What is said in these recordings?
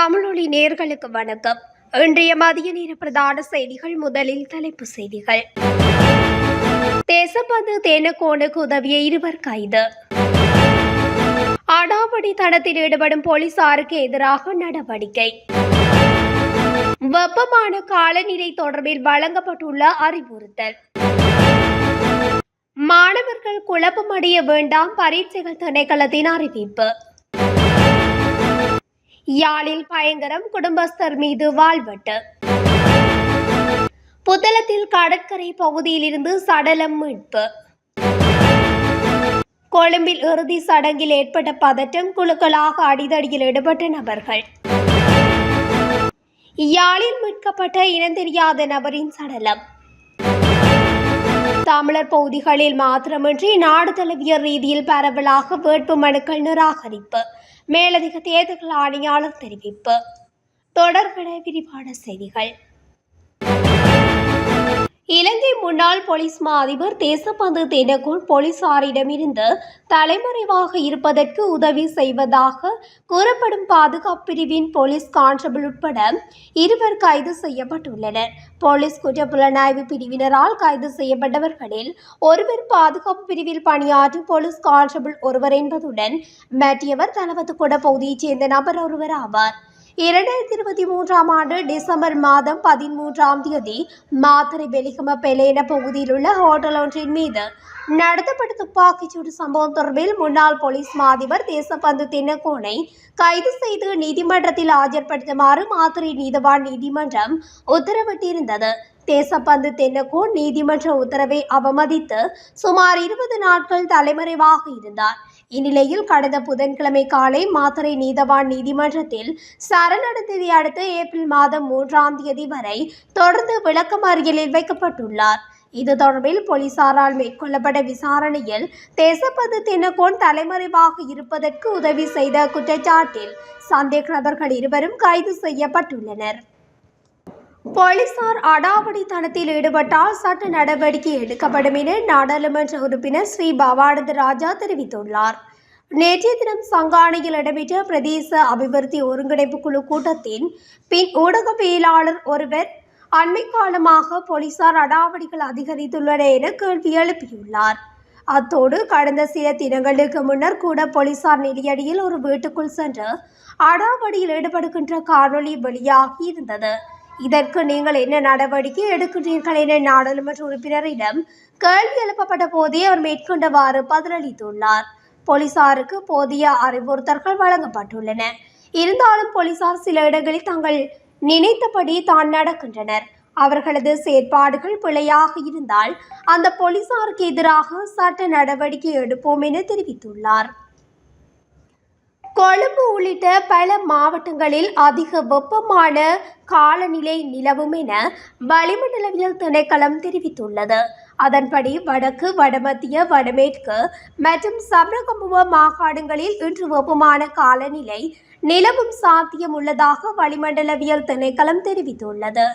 தமிழொலி நேர்களுக்கு வணக்கம். இன்றைய மதிய நேர பிரதான செய்திகள் முதலில் தலைப்பு செய்திகள். தேசப்பந்து தேனக்கோனுக்கு உதவிய இருவர் கைது. அடாவடி தடத்தில் ஈடுபடும் போலீசாருக்கு எதிராக நடவடிக்கை. வெப்பமான காலநிலை தொடர்பில் வழங்கப்பட்டுள்ள அறிவுறுத்தல். மாணவர்கள் குழப்பமடைய வேண்டாம் பரீட்சைகள் திணைக்களத்தின் அறிவிப்பு. யாழில் பயங்கரம் குடும்பஸ்தர் மீது வாழ்வெட்டு புத்தளத்தில் கடற்கரை பகுதியில் இருந்து சடலம் மீட்பு. கொழும்பில் இறுதி சடங்கில் ஏற்பட்ட பதற்றம் குழுக்களாக அடிதடியில் ஈடுபட்ட நபர்கள். யாழில் மீட்கப்பட்ட இனந்தெரியாத நபரின் சடலம். தமிழர் பகுதிகளில் மாத்திரமின்றி நாடு தழுவிய ரீதியில் பரவலாக வேட்பு மனுக்கள் நிராகரிப்பு. மேலதிக தேர்தல் ஆணையாளர் தெரிவிப்பு. தொடர்பட விரிவான செய்திகள். இலங்கை முன்னாள் போலீஸ் மா அதிபர் தேசப்பந்து தெனகோன் போலீசாரிடமிருந்து தலைமறைவாக இருப்பதற்கு உதவி செய்வதாக கூறப்படும் பாதுகாப்பு பிரிவின் போலீஸ் கான்ஸ்டபிள் உட்பட இருவர் கைது செய்யப்பட்டுள்ளனர். போலீஸ் குற்ற புலனாய்வு பிரிவினரால் கைது செய்யப்பட்டவர்களில் ஒருவர் பாதுகாப்பு பிரிவில் பணியாற்றும் போலீஸ் கான்ஸ்டபிள் ஒருவர் என்பதுடன் மற்றவர் தளவத்து கூட பகுதியைச் சேர்ந்த நபர் ஒருவர் ஆவார். இரண்டாயிரத்தி இருபத்தி மூன்றாம் ஆண்டு டிசம்பர் மாதம் பதிமூன்றாம் தேதி மாத்தறை வெலிகம பெலேன பகுதியில் உள்ள ஹோட்டல் ஒன்றின் மீது நடத்தப்பட்ட துப்பாக்கிச்சூடு சம்பவம் தொடர்பில் முன்னாள் போலீஸ் மாதிபர் தேசப்பந்து தின்னகோனை கைது செய்து நீதிமன்றத்தில் ஆஜர்படுத்துமாறு மாத்தறை நீதவான் நீதிமன்றம் உத்தரவிட்டிருந்தது. தேசப்பந்து தென்னக்கோன் நீதிமன்ற உத்தரவை அவமதித்து சுமார் இருபது நாட்கள் தலைமறைவாக இருந்தார். இந்நிலையில் கடந்த புதன்கிழமை காலை மாத்தறை நீதவான் நீதிமன்றத்தில் சரணடைந்ததை அடுத்து ஏப்ரல் மாதம் மூன்றாம் தேதி வரை தொடர்ந்து விளக்கமறியலில் வைக்கப்பட்டுள்ளார். இது தொடர்பில் போலீசாரால் மேற்கொள்ளப்பட்ட விசாரணையில் தேசப்பது தினகோன் தலைமறைவாக இருப்பதற்கு உதவி செய்த குற்றச்சாட்டில் சந்தேக நபர்கள் இருவரும் கைது செய்யப்பட்டுள்ளனர். போலீசார் அடாவடி தனத்தில் ஈடுபட்டால் சட்ட நடவடிக்கை எடுக்கப்படும் என நாடாளுமன்ற உறுப்பினர் ஸ்ரீ பவானந்த ராஜா தெரிவித்துள்ளார். நேற்றைய தினம் சங்கானையில் இடம்பெற்ற பிரதேச அபிவிருத்தி ஒருங்கிணைப்பு குழு கூட்டத்தின் பின் ஊடகவியலாளர் ஒருவர் அண்மை காலமாக போலீசார் அடாவடிகள் அதிகரித்துள்ளன என கேள்வி எழுப்பியுள்ளார். அத்தோடு கடந்த சில தினங்களுக்கு முன்னர் கூட போலீசார் நெறியடியில் ஒரு வீட்டுக்குள் சென்று அடாவடியில் ஈடுபடுகின்ற காணொளி வெளியாகி இருந்தது. இதற்கு நீங்கள் என்ன நடவடிக்கை எடுக்கிறீர்கள் என நாடாளுமன்ற உறுப்பினரிடம் கேள்வி எழுப்பப்பட்ட போதே அவர் மேற்கொண்டவாறு பதிலளித்துள்ளார். போலீசாருக்கு போதிய அறிவுறுத்தல்கள் வழங்கப்பட்டுள்ளன. இருந்தாலும் போலீசார் சில இடங்களில் தாங்கள் நினைத்தபடி தான் நடக்கின்றனர். அவர்களது செயற்பாடுகள் பிழையாக இருந்தால் அந்த போலீசாருக்கு எதிராக சட்ட நடவடிக்கை எடுப்போம் என தெரிவித்துள்ளார். கொழும்பு உள்ளிட்ட பல மாவட்டங்களில் அதிக வெப்பமான காலநிலை நிலவும் என வளிமண்டலவியல் திணைக்களம் தெரிவித்துள்ளது. அதன்படி வடக்கு வடமத்திய வடமேற்கு மற்றும் சமரகமுவ மாகாணங்களில் இன்று வெப்பமான காலநிலை நிலவும் சாத்தியம் உள்ளதாக வளிமண்டலவியல் திணைக்களம் தெரிவித்துள்ளது.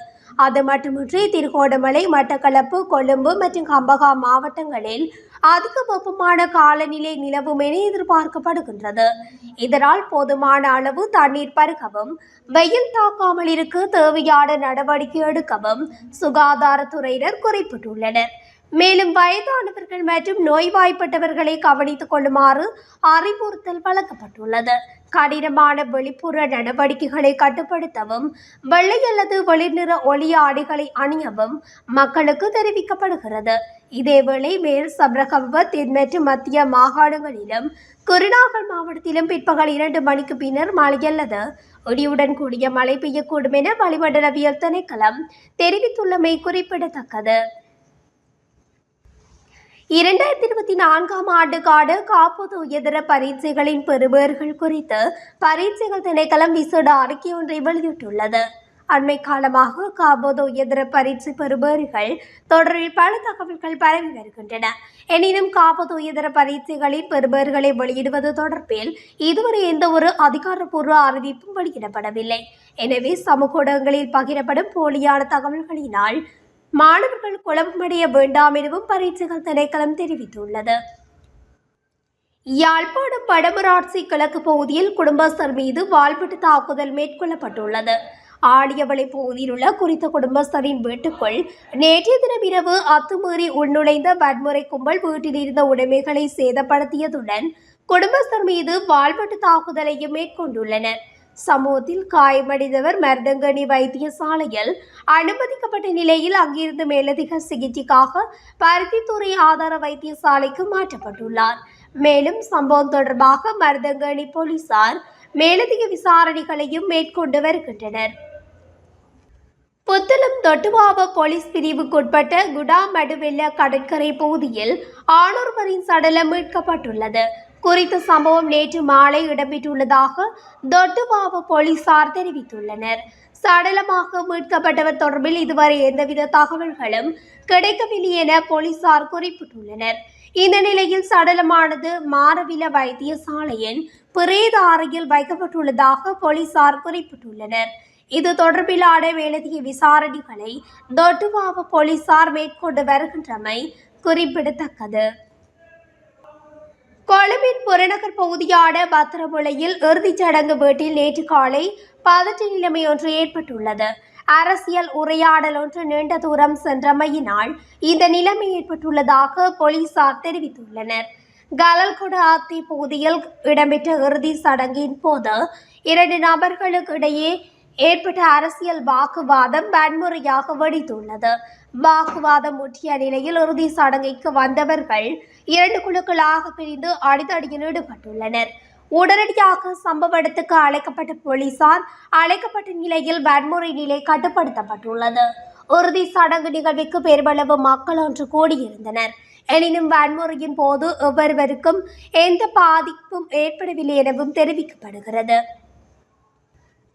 அது மட்டுமின்றி திருகோணமலை மட்டக்களப்பு கொழும்பு மற்றும் கம்பகா மாவட்டங்களில் அதிக வெப்பமான காலநிலை நிலவும் என எதிர்பார்க்கப்படுகின்றது. இதனால் போதுமான அளவு தண்ணீர் பருகவும் வெயில் தாக்காமல் இருக்க தேவையான நடவடிக்கை எடுக்கவும் சுகாதாரத்துறையினர் குறிப்பிட்டுள்ளனர். மேலும் வயதானவர்கள் மற்றும் நோய்வாய்ப்பட்டவர்களை கவனித்துக் கொள்ளுமாறு அறிவுறுத்தல் வழங்கப்பட்டுள்ளது. கடினமான வெளிப்புற நடவடிக்கைகளை கட்டுப்படுத்தவும் வெள்ளை அல்லது வெளிநிற ஒளிய ஆடைகளை அணியவும் மக்களுக்கு தெரிவிக்கப்படுகிறது. இதேவேளை மேல் சப்ரகவ தென் மற்றும் மத்திய மாகாணங்களிலும் குருநாகல் மாவட்டத்திலும் பிற்பகல் இரண்டு மணிக்கு பின்னர் மழை அல்லது இடியுடன் கூடிய மழை பெய்யக்கூடும் என வளிமண்டலவியல் திணைக்களம் தெரிவித்துள்ளமை குறிப்பிடத்தக்கது. இரண்டாயிரத்தி இருபத்தி நான்காம் ஆண்டுக்கான காப்போது உயர்தர பரீட்சைகளின் பெறுபவர்கள் குறித்து பரீட்சைகள் திணைக்களம் விசேட அறிக்கை ஒன்றை வெளியிட்டுள்ளது. அண்மை காலமாக காபோது உயர்தர பரீட்சை பெறுபவர்கள் தொடரில் பல தகவல்கள் பரவி வருகின்றன. எனினும் காபோது உயர்தர பரீட்சைகளின் பெறுபவர்களை வெளியிடுவது தொடர்பில் இதுவரை எந்த ஒரு அதிகாரப்பூர்வ அறிவிப்பும் வெளியிடப்படவில்லை. எனவே சமூக ஊடகங்களில் பகிரப்படும் போலியான தகவல்களினால் மாணவர்கள் குழப்பமடைய வேண்டாம் எனவும் பரீட்சைகள் திணைக்களம் தெரிவித்துள்ளது. யாழ்ப்பாணம் வடமராட்சி கிழக்கு பகுதியில் குடும்பஸ்தர் மீது வால்வெட்டு தாக்குதல் மேற்கொள்ளப்பட்டுள்ளது. ஆடியவளை பகுதியில் உள்ள குறித்த குடும்பஸ்தரின் வீட்டுக்குள் நேற்றைய தினம் இரவு அத்துமீறி உள்நுழைந்த வன்முறை கும்பல் வீட்டில் இருந்த உடைமைகளை சேதப்படுத்தியதுடன் குடும்பஸ்தர் மீது வால்வெட்டு தாக்குதலையும் மேற்கொண்டுள்ளனர். சம்பவத்தில் காயமடைந்தவர் மருதங்கனி வைத்தியசாலையில் அனுமதிக்கப்பட்ட நிலையில் அங்கிருந்து மேலதிக சிகிச்சைக்காக பருத்தித்துறை ஆதார வைத்தியசாலைக்கு மாற்றப்பட்டுள்ளார். மேலும் சம்பவம் தொடர்பாக மருதங்கனி போலீசார் மேலதிக விசாரணைகளையும் மேற்கொண்டு வருகின்றனர். புத்தளம் தொட்டுவாவ போலீஸ் பிரிவுக்குட்பட்ட குடாமடுவெல்ல கடற்கரை பகுதியில் ஆணொருவரின் சடலம் மீட்கப்பட்டுள்ளது. குறித்த சம்பவம் நேற்று மாலை இடம்பெற்றுள்ளதாக தொட்டுபாவ போலீசார் தெரிவித்துள்ளனர். சடலமாக மீட்கப்பட்டவர் தொடர்பில் இதுவரை எந்தவித தகவல்களும் கிடைக்கவில்லை என போலீசார் குறிப்பிட்டுள்ளனர். இந்த நிலையில் சடலமானது மாரவில வைத்தியசாலையின் பிரேத அறையில் வைக்கப்பட்டுள்ளதாக போலீசார் குறிப்பிட்டுள்ளனர். இது தொடர்பிலான மேலதிக விசாரணைகளை தொட்டுவாவ போலீசார் மேற்கொண்டு வருகின்றமை குறிப்பிடத்தக்கது. கொழும்பின் புறநகர் பகுதியான பத்திரமுலையில் இறுதிச் சடங்கு வீட்டில் நேற்று காலை பதற்ற நிலைமை ஒன்று ஏற்பட்டுள்ளது. அரசியல் உரையாடல் ஒன்று நீண்ட தூரம் சென்றமையினால் இந்த நிலைமை ஏற்பட்டுள்ளதாக போலீசார் தெரிவித்துள்ளனர். கலல்குட ஆத்தி பகுதியில் இடம்பெற்ற இறுதி சடங்கின் போது இரண்டு நபர்களுக்கு இடையே ஏற்பட்ட அரசியல் வாக்குவாதம் வன்முறையாக வெடித்துள்ளது. வாக்குவாதம் முற்றிய நிலையில் இறுதி சடங்கிற்கு வந்தவர்கள் இரண்டு குழுக்களாக பிரிந்து அடிதடியில் ஈடுபட்டுள்ளனர். உடனடியாக சம்பவ இடத்துக்கு அழைக்கப்பட்ட போலீசார் அழைக்கப்பட்ட நிலையில் வன்முறை நிலை கட்டுப்படுத்தப்பட்டுள்ளது. இறுதி சடங்கு நிகழ்விற்கு பெருமளவு மக்கள் ஒன்று கூடியிருந்தனர். எனினும் வன்முறையின் போது ஒவ்வொருவருக்கும் எந்த பாதிப்பும் ஏற்படவில்லை எனவும் தெரிவிக்கப்படுகிறது.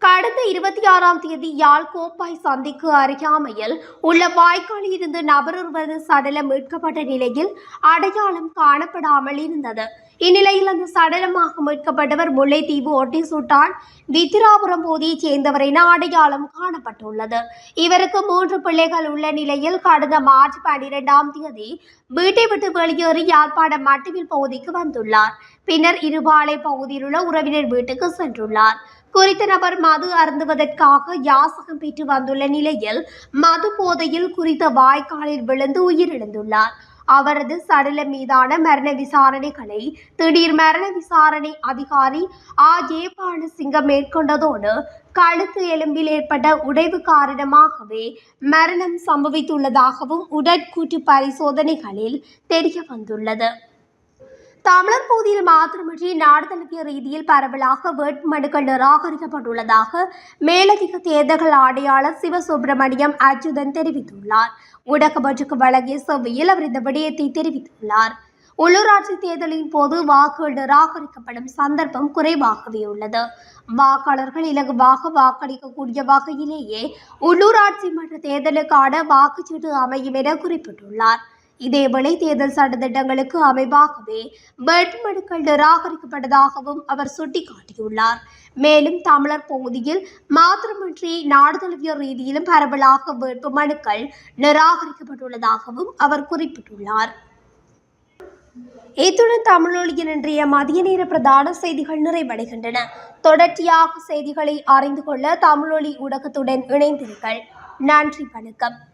கடந்த இருபத்தி ஆறாம் தேதி யாழ் கோப்பாய் சந்திக்கு அருகாமையில் உள்ள வாய்க்காலில் இருந்து நபரொருவரது சடலம் மீட்கப்பட்ட நிலையில் அடையாளம் காணப்படாமல் இருந்தது. இந்நிலையில் அந்த சடலமாக மீட்கப்பட்டவர் முல்லைத்தீவு ஒட்டிசூட்டான் வித்திராபுரம் பகுதியைச் சேர்ந்தவர் என அடையாளம் காணப்பட்டுள்ளது. இவருக்கு மூன்று பிள்ளைகள் உள்ள நிலையில் கடந்த மார்ச் பனிரெண்டாம் தேதி வீட்டை விட்டு வெளியேறி யாழ்ப்பாணம் மட்டுவில் பகுதிக்கு வந்துள்ளார். பின்னர் இருபாலை பகுதியில் உள்ள உறவினர் வீட்டுக்கு சென்றுள்ளார். குறித்த நபர் மது அருந்துவதற்காக யாசகம் பெற்று வந்துள்ள நிலையில் மது போதையில் குறித்த வாய்க்காலில் விழுந்து உயிரிழந்துள்ளார். அவரது சடலம் மீதான மரண விசாரணைகளை திடீர் மரண விசாரணை அதிகாரி ஆ. ஜெயபாலசிங்கம் மேற்கொண்டதோடு கழுத்து எலும்பில் ஏற்பட்ட உடைவு காரணமாகவே மரணம் சம்பவித்துள்ளதாகவும் உடற்கூற்று பரிசோதனைகளில் தெரிய வந்துள்ளது. தமிழர் பகுதியில் மாத்திரமின்றி நாடு தழுவிய ரீதியில் பரவலாக வேட்புமனுக்கள் நிராகரிக்கப்பட்டுள்ளதாக மேலதிக தேர்தல்கள் ஆணையாளர் சிவசுப்பிரமணியம் அச்சுதன் தெரிவித்துள்ளார். ஊடகமன்றுக்கு வழங்கிய சபையில் அவர் இந்த விடயத்தை தெரிவித்துள்ளார். உள்ளூராட்சி தேர்தலின் போது வாக்குகள் நிராகரிக்கப்படும் சந்தர்ப்பம் குறைவாகவே உள்ளது. வாக்காளர்கள் இலகுவாக வாக்களிக்கக்கூடிய வகையிலேயே உள்ளூராட்சி மன்ற தேர்தலுக்கான வாக்குச்சீட்டு அமையும் என குறிப்பிட்டுள்ளார். இதேவேளை தேர்தல் சட்டத்திட்டங்களுக்கு அமைவாகவே வேட்புமனுக்கள் நிராகரிக்கப்பட்டதாகவும் அவர் சுட்டிக்காட்டியுள்ளார். மேலும் தமிழர் பகுதியில் மாத்திரமின்றி நாடுதழுவிய ரீதியிலும் பரவலாக வேட்புமனுக்கள் நிராகரிக்கப்பட்டுள்ளதாகவும் அவர் குறிப்பிட்டுள்ளார். இத்துடன் தமிழொலியின் இன்றைய மதிய நேர பிரதான செய்திகள் நிறைவடைகின்றன. தொடர்ச்சியாக செய்திகளை அறிந்து கொள்ள தமிழொலி ஊடகத்துடன் இணைந்தீர்கள் நன்றி வணக்கம்.